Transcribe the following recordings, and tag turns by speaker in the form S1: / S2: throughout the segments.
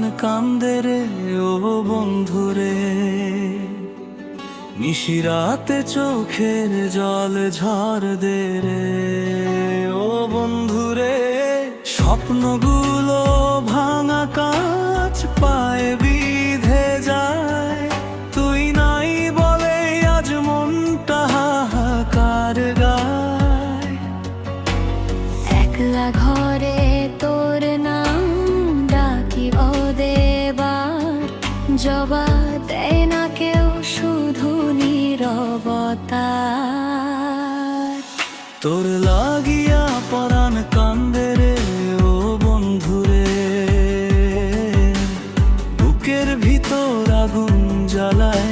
S1: পরাণ কান্দে রে, ও বন্ধুরে নিশিরাতে চোখের জল ঝর দে রে, ও বন্ধুরে স্বপ্নগুলো ভাঙা কাজ পায়ে বিধে যায়।
S2: জবা দেয় না কেউ শুধু নীরবতা।
S1: তোর লাগিয়া পরাণ কান্দে রে ও বন্ধুরে। বুকের ভিতর আগুন জ্বালায়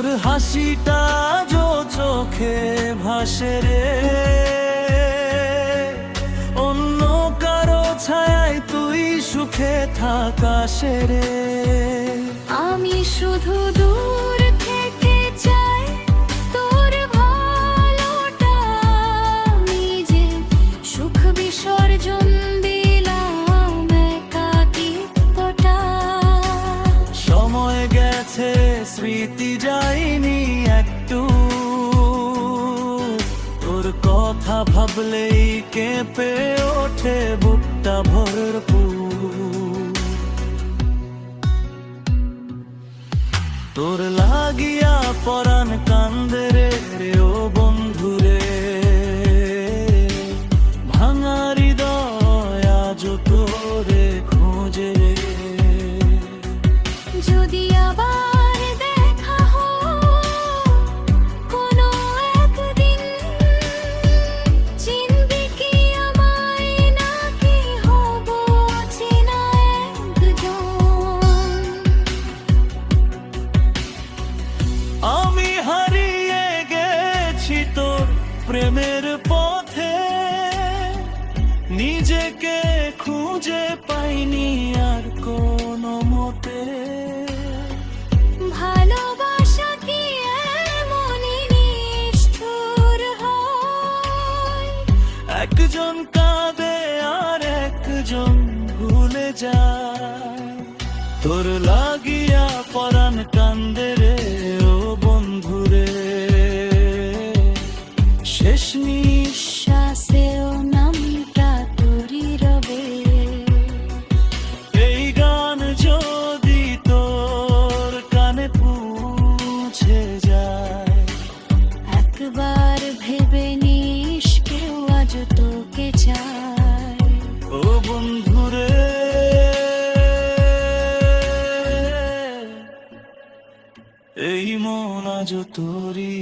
S1: তোর হাসিটা যো চোখে ভাসে রে। অন্য কারও ছায়ায় তুই সুখে থাকা সেরে
S2: আমি শুধু দূর থেকে চাই তোর ভালোটা। নিজে সুখ বিসর্জন দিলাম একাকিত্বটা।
S1: সময় গেছে স্মৃতি ভাবলেই কেঁপে ওঠে বুকটা ভরপুর তোর লাগিয়া পরাণ কান্দে রে ও বন্ধুরে প্রেমের পথে নিজেকে খুঁজে পাইনি আর কোনো মতে।
S2: ভালোবাসা কি এমনই নিষ্ঠুর হয়?
S1: একজন কাঁদে আর একজন ভুলে যায়। তোর লাগিয়া পরাণ কান্দে রে।
S2: শ্বাসেও নামটা তোরই রবে।
S1: এই গান যদি তোর কানে পৌঁছে যায়,
S2: একবার ভেবে নিস কেউ আজ তোকে
S1: এই মন আজ তোরই